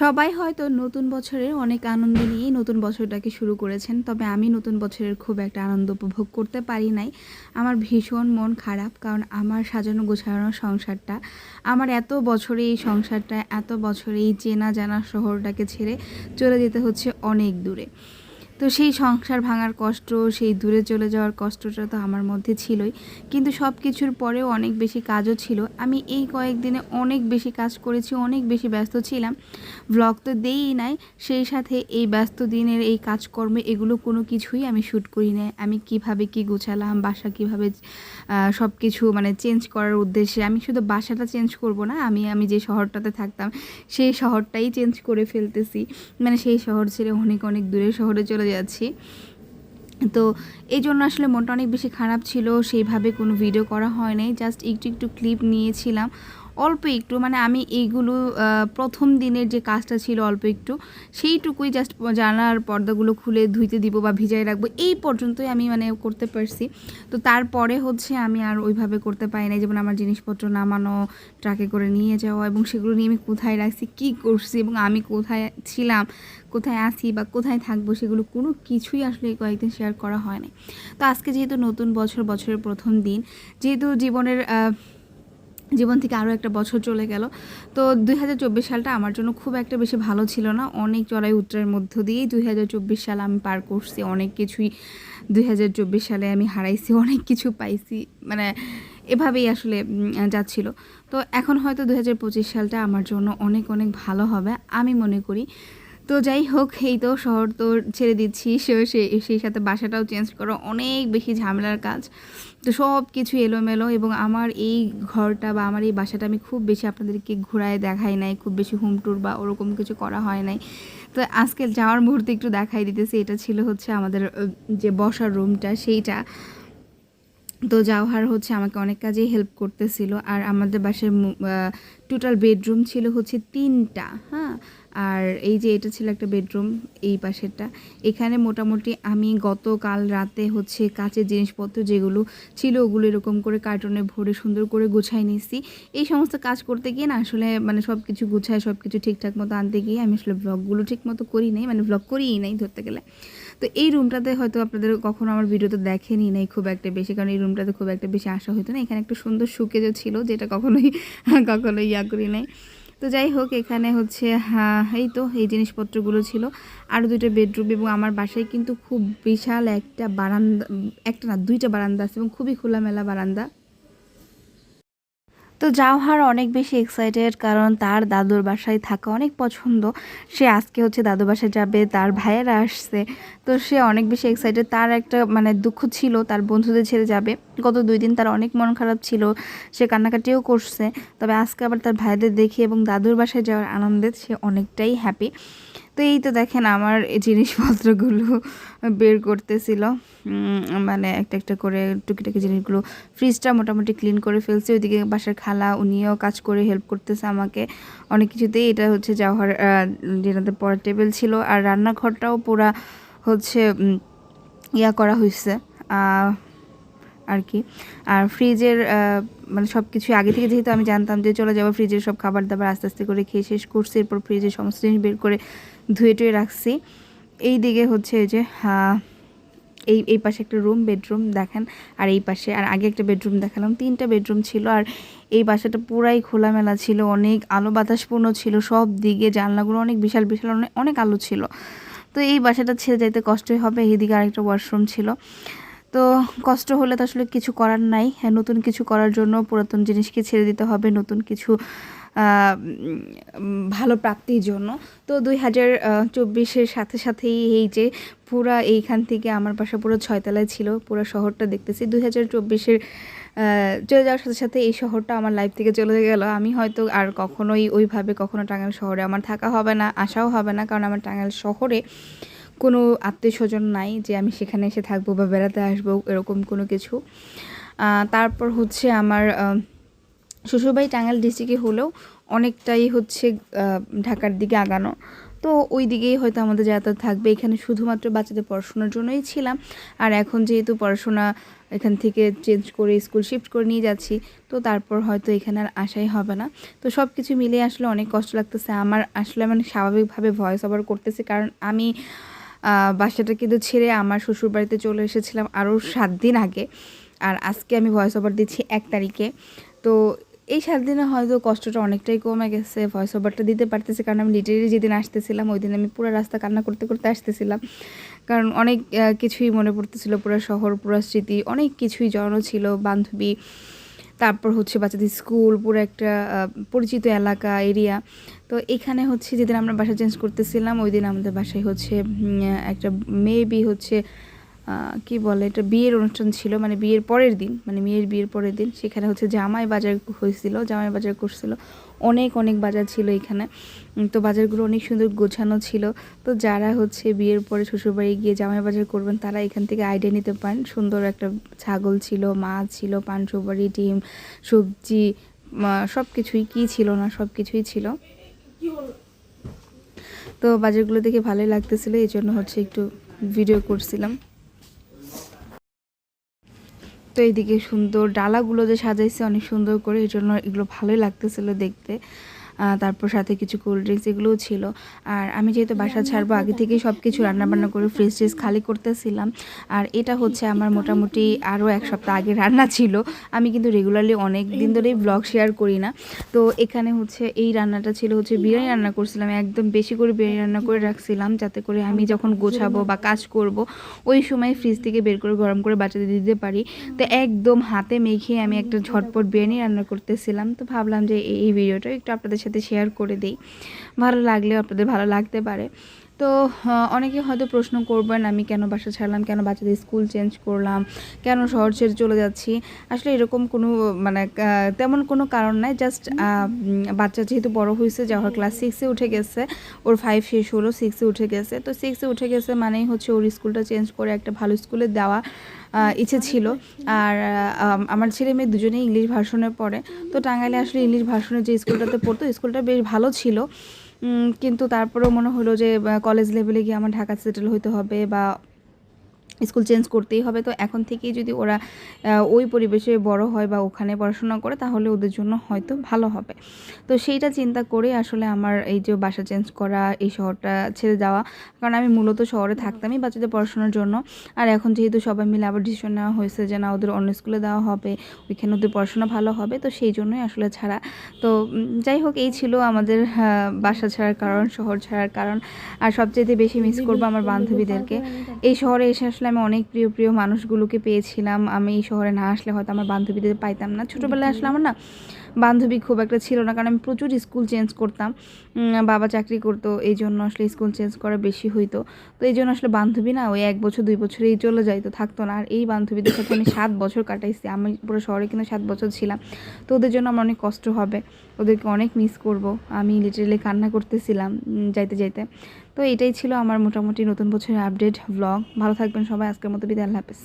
সবাই হয়তো নতুন বছরের অনেক আনন্দ নিয়েই নতুন বছরটাকে শুরু করেছেন, তবে আমি নতুন বছরের খুব একটা আনন্দ উপভোগ করতে পারি নাই। আমার ভীষণ মন খারাপ, কারণ আমার সাজানো গোছানো সংসারটা, আমার এত বছরে এই সংসারটা, এত বছরে এই চেনা জানা শহরটাকে ছেড়ে চলে যেতে হচ্ছে অনেক দূরে। তো সেই সংসার ভাঙার কষ্ট, সেই দূরে চলে যাওয়ার কষ্টটা তো আমার মধ্যে ছিলই। কিন্তু সব কিছুর পরেও অনেক বেশি কাজও ছিল। আমি এই কয়েকদিনে অনেক বেশি কাজ করেছি, অনেক বেশি ব্যস্ত ছিলাম। ব্লগ তো দেই নাই। সেই সাথে এই ব্যস্ত দিনের এই কাজকর্মে এগুলো কোনো কিছুই আমি শ্যুট করি নাই। আমি কীভাবে কি গোছালাম, বাসা কীভাবে সব কিছু মানে চেঞ্জ করার উদ্দেশ্যে আমি শুধু বাসাটা চেঞ্জ করব না, আমি আমি যে শহরটাতে থাকতাম, সেই শহরটাই চেঞ্জ করে ফেলতেছি। মানে সেই শহর ছেড়ে অনেক অনেক দূরের শহরে চলে যাচ্ছি। তো এই জন্য আসলে মনটা অনেক বেশি খারাপ ছিল, সেইভাবে কোনো ভিডিও করা হয় নাই জাস্ট একটু একটু ক্লিপ নিয়েছিলাম। অল্প একটু মানে আমি এইগুলো প্রথম দিনের যে কাজটা ছিল অল্প একটু, সেইটুকুই জাস্ট জানার পর্দাগুলো খুলে ধুইতে দিব বা ভিজাই রাখব, এই পর্যন্তই আমি মানে করতে পারছি। তো তারপরে হচ্ছে আমি আর ওইভাবে করতে পারি না যেমন আমার জিনিসপত্র নামানো, ট্রাকে করে নিয়ে যাওয়া এবং সেগুলো নিয়ে আমি কোথায় রাখছি, কী করছি এবং আমি কোথায় ছিলাম, কোথায় আছি বা কোথায় থাকব, সেগুলো কোনো কিছুই আসলে কয়েকদিন শেয়ার করা হয় না তো আজকে যেহেতু নতুন বছর, বছরের প্রথম দিন, যেহেতু জীবনের জীবন থেকে আরও একটা বছর চলে গেল। তো দুই হাজার চব্বিশ সালটা আমার জন্য খুব একটা বেশি ভালো ছিল না। অনেক চড়াই উত্তরের মধ্য দিয়েই দুই হাজার চব্বিশ সাল আমি পার করছি। অনেক কিছুই দুই হাজার চব্বিশ সালে আমি হারাইছি, অনেক কিছু পাইছি। মানে এভাবেই আসলে যাচ্ছিল। তো এখন হয়তো দুই হাজার পঁচিশ সালটা আমার জন্য অনেক অনেক ভালো হবে। আমি মনে করি তো যাই হোক, এই তো শহর তো ছেড়ে দিচ্ছি। সে সেই সাথে বাসাটাও চেঞ্জ করো, অনেক বেশি ঝামেলার কাজ। তো সব কিছু এলোমেলো এবং আমার এই ঘরটা বা আমার এই বাসাটা আমি খুব বেশি আপনাদেরকে ঘোরায় দেখাই নাই, খুব বেশি হোম ট্যুর বা ওরকম কিছু করা হয় নাই। তো আজকে যাওয়ার মুহূর্তে একটু দেখাই দিতেছি, এটা ছিল হচ্ছে আমাদের যে বসার রুমটা সেইটা। তো জাওহার হচ্ছে আমাকে অনেক কাজেই হেল্প করতেছিল। আর আমাদের বাসার টোটাল বেডরুম ছিল হচ্ছে তিনটা হ্যাঁ? আর এই যে এটা ছিল একটা বেডরুম এই পাশেরটা। এখানে মোটামুটি আমি গতকাল রাতে হচ্ছে কাচের জিনিসপত্র যেগুলো ছিল ওগুলো এরকম করে কার্টনে ভরে সুন্দর করে গুছাই নিছি এই সমস্ত কাজ করতে গিয়ে না আসলে মানে সব কিছু গুছায় সব কিছু ঠিকঠাক মতো আনতে গিয়ে আমি আসলে ব্লগগুলো ঠিক মতো করি নাই মানে ব্লগ করিই নাই ধরতে গেলে। তো এই রুমটাতে হয়তো আপনাদের কখনো আমার ভিডিওতে দেখেনি নাই খুব একটা বেশি, কারণ এই রুমটাতে খুব একটা বেশি আসা হতো না। এখানে একটা সুন্দর সুকেজও ছিল যেটা কখনোই কখনোই ইয়া করি নাই। তো যাই হোক, এখানে হচ্ছে এই তো, এই জিনিসপত্রগুলো ছিল। আরও দুইটা বেডরুম এবং আমার বাসায় কিন্তু খুব বিশাল একটা বারান্দা, একটা না, দুইটা বারান্দা আছে এবং খুবই খোলামেলা বারান্দা। তো জাওহার অনেক বেশি এক্সাইটেড কারণ তার দাদুর বাসায় থাকা অনেক পছন্দ। সে আজকে হচ্ছে দাদু বাসায় যাবে, তার ভাইয়েরা আসছে। তো সে অনেক বেশি এক্সাইটেড তার একটা মানে দুঃখ ছিল, তার বন্ধুদের ছেড়ে যাবে। গত দুই দিন তার অনেক মন খারাপ ছিল, সে কান্নাকাটিও করছে। তবে আজকে আবার তার ভাইদের দেখি এবং দাদুর বাসায় যাওয়ার আনন্দে সে অনেকটাই হ্যাপি তো এই তো দেখেন আমার এই জিনিসপত্রগুলো বের করতেছিল। মানে একটা একটা করে টুকিটাকি জিনিসগুলো ফ্রিজটা মোটামুটি ক্লিন করে ফেলছে। ওইদিকে বাসার খালা উনিও কাজ করে হেল্প করতেছে আমাকে। অনেক কিছুতেই এটা হচ্ছে যাওয়ার যেটাতে পড়ার টেবিল ছিল। আর রান্নাঘরটাও পুরা হচ্ছে ইয়া করা হয়েছে আর কি। আর ফ্রিজের মানে সব কিছু আগে থেকে যেহেতু আমি জানতাম যে চলে যাব ফ্রিজের সব খাবার দাবার আস্তে আস্তে করে খেয়ে শেষ করছি। এরপর ফ্রিজের সমস্ত জিনিস বের করে ধুয়ে টুয়ে রাখছি। এই দিকে হচ্ছে যে এই এই পাশে একটা রুম বেডরুম দেখেন, আর এই পাশে, আর আগে একটা বেডরুম দেখালাম, তিনটা বেডরুম ছিল, আর এই বাসাটা পুরাই খোলামেলা ছিল, অনেক আলো বাতাসপূর্ণ ছিল, সব দিকে জানলাগুলো অনেক বিশাল বিশাল, অনেক আলো ছিল। তো এই বাসাটা ছেড়ে যাইতে কষ্টই হবে এইদিকে আরেকটা ওয়াশরুম ছিল। তো কষ্ট হলে তো আসলে কিছু করার নাই হ্যাঁ নতুন কিছু করার জন্য পুরাতন জিনিসকে ছেড়ে দিতে হবে, নতুন কিছু ভালো প্রাপ্তির জন্য। তো দুই হাজার চব্বিশের সাথে সাথেই এই যে পুরা এইখান থেকে আমার বাসা পুরো ছয়তলায় ছিল, পুরো শহরটা দেখতেছি। দুই হাজার চব্বিশের চলে যাওয়ার সাথে সাথে এই শহরটা আমার লাইফ থেকে চলে গেল। আমি হয়তো আর কখনোই ওইভাবে কখনো টাঙ্গাইল শহরে আমার থাকা হবে না আসাও হবে না, কারণ আমার টাঙ্গাইল শহরে কোনো আত্মীয় স্বজন নাই যে আমি সেখানে এসে থাকব বা বেড়াতে আসব, এরকম কোনো কিছু। তারপর হচ্ছে আমার শ্বশুরবাড়ি টাঙ্গাইল ডিস্ট্রিক্টে হলেও অনেকটাই হচ্ছে ঢাকার দিকে আগানো। তো ওই দিকেই হয়তো আমাদের যাতায়াত থাকবে। এখানে শুধুমাত্র বাচ্চাদের পড়াশোনার জন্যই ছিলাম। আর এখন যেহেতু পড়াশোনা এখান থেকে চেঞ্জ করে স্কুল শিফট করে নিয়ে যাচ্ছি, তো তারপর হয়তো এখানে আর আসাই হবে না। তো সব কিছু মিলিয়ে আসলে অনেক কষ্ট লাগতেছে। আমার আসলে মানে স্বাভাবিকভাবে ভয়েস ওভার করতেছে। কারণ আমি বাসাটা কিন্তু ছেড়ে আমার শ্বশুর বাড়িতে চলে এসেছিলাম আরও সাত দিন আগে। আর আজকে আমি ভয়েস ওভার দিচ্ছি এক তারিখে। তো এই সাত দিনে হয়তো কষ্টটা অনেকটাই কমে গেছে ভয়েস ওভারটা দিতে পারতেছি। কারণ আমি লিটারেলি যেদিন আসতেছিলাম ওই দিন আমি পুরো রাস্তা কান্না করতে করতে আসতেছিলাম। কারণ অনেক কিছুই মনে পড়তেছিল, পুরো শহর, পুরো স্মৃতি, অনেক কিছুই জড়ানো ছিল, বান্ধবী। তারপর হচ্ছে বাচ্চাদের স্কুল, পুরো একটা পরিচিত এলাকা এরিয়া তো এখানে হচ্ছে যেদিন আমরা বাসা চেঞ্জ করতেছিলাম ওই দিন আমাদের বাসায় হচ্ছে একটা মেবি হচ্ছে কি বলে, এটা বিয়ের অনুষ্ঠান ছিল মানে বিয়ের পরের দিন মানে মেয়ের বিয়ের পরের দিন, সেখানে হচ্ছে জামাই বাজার হয়েছিল, জামাই বাজার করছিল, অনেক অনেক বাজার ছিল এখানে তো বাজারগুলো অনেক সুন্দর গোছানো ছিল, তো যারা হচ্ছে বিয়ের পরে শ্বশুরবাড়ি গিয়ে জামাই বাজার করবেন, তারা এখান থেকে আইডিয়া নিতে পারেন, সুন্দর একটা ছাগল ছিল, মাছ ছিল, পান, সুপারি, ডিম, সবজি সব কিছুই কী ছিল না সব কিছুই ছিল। তো বাজারগুলো দেখে ভালোই লাগতেছিল, এই জন্য হচ্ছে একটু ভিডিও করছিলাম। তো এইদিকে সুন্দর ডালাগুলো যে সাজাইছে অনেক সুন্দর করে, এই জন্য এগুলো ভালোই লাগতেছিল দেখতে। তারপর সাথে কিছু কোল্ড ড্রিঙ্কস এগুলোও ছিল। আর আমি যেহেতু বাসা ছাড়বো, আগে থেকেই সব কিছু রান্নাবান্না করে ফ্রিজ ট্রিজ খালি করতেছিলাম। আর এটা হচ্ছে আমার মোটামুটি আরও এক সপ্তাহ আগে রান্না ছিল। আমি কিন্তু রেগুলারলি অনেক দিন ধরেই ব্লগ শেয়ার করি না। তো এখানে হচ্ছে এই রান্নাটা ছিল হচ্ছে বিরিয়ানি রান্না করছিলাম, একদম বেশি করে বিরিয়ানি রান্না করে রাখছিলাম, যাতে করে আমি যখন গোছাবো বা কাজ করব, ওই সময় ফ্রিজ থেকে বের করে গরম করে বাচ্চাদের দিতে পারি। তো একদম হাতে মেখে আমি একটা ঝটপট বিরিয়ানি রান্না করতেছিলাম। তো ভাবলাম যে এই- ভিডিওটা একটু আপনাদের সাথে শেয়ার করে দিই। ভালো লাগলেও আপনাদের ভালো লাগতে পারে। তো অনেকে হয়তো প্রশ্ন করবেন, আমি কেন বাসা ছাড়লাম? কেন বাচ্চাদের স্কুল চেঞ্জ করলাম? কেন শহর ছেড়ে চলে যাচ্ছি? আসলে এরকম কোনো মানে তেমন কোনো কারণ নাই। জাস্ট বাচ্চা যেহেতু বড় হয়েছে যখন ক্লাস সিক্সে উঠে গেছে, ওর ফাইভ শেষ হলো সিক্সে উঠে গেছে। তো সিক্সে উঠে গেছে মানেই হচ্ছে ওর স্কুলটা চেঞ্জ করে একটা ভালো স্কুলে দেওয়া ইচ্ছে ছিল। আর আমার ছেলে মেয়ে দুজনেই ইংলিশ ভার্সনে পড়ে। তো টাঙ্গাইলে আসলে ইংলিশ ভার্সনে যে স্কুলটাতে পড়তো, স্কুলটা বেশ ভালো ছিল। কিন্তু তারপরেও মনে হলো যে কলেজ লেভেলে গিয়ে আমার ঢাকা সেটেল হইতে হবে বা স্কুল চেঞ্জ করতেই হবে। তো এখন থেকেই যদি ওরা ওই পরিবেশে বড় হয় বা ওখানে পড়াশোনা করে, তাহলে ওদের জন্য হয়তো ভালো হবে। তো সেইটা চিন্তা করে আসলে আমার এই যে বাসা চেঞ্জ করা, এই শহরটা ছেড়ে যাওয়া, কারণ আমি মূলত শহরে থাকতামই বাচ্চাদের পড়াশোনার জন্য। আর এখন যেহেতু সবাই মিলে আবার ডিসিশন নেওয়া হয়েছে যে না, ওদের অন্য স্কুলে দেওয়া হবে, ওইখানে ওদের পড়াশোনা ভালো হবে, তো সেই জন্যই আসলে ছাড়া। তো যাই হোক, এই ছিল আমাদের বাসা ছাড়ার কারণ, শহর ছাড়ার কারণ। আর সবচেয়ে বেশি মিস করব আমার বান্ধবীদেরকে। এই শহরে এসে আসলে আমি অনেক প্রিয় প্রিয় মানুষগুলোকে পেয়েছিলাম। আমি এই শহরে না আসলে হয়তো আমার বান্ধবীদের পাইতাম না। ছোটোবেলায় আসলে আমার না বান্ধবী খুব একটা ছিল না, কারণ আমি প্রচুর স্কুল চেঞ্জ করতাম। বাবা চাকরি করতো, এই জন্য আসলে স্কুল চেঞ্জ করা বেশি হইতো। তো এই জন্য আসলে বান্ধবী না ওই এক বছর, দুই বছরেই চলে যাইতো থাকতো না। আর এই বান্ধবীদের সাথে আমি সাত বছর কাটাইছি। আমি পুরো শহরে কিন্তু সাত বছর ছিলাম। তো ওদের জন্য আমার অনেক কষ্ট হবে। ওদেরকে অনেক মিস করব। আমি লিটারেলি কান্না করতেছিলাম যাইতে যাইতে। তো এটাই ছিল আমার মোটামুটি নতুন বছরের আপডেট ব্লগ ভালো থাকবেন সবাই, আজকের মতো বিদায়, আল্লাহ হাফেজ।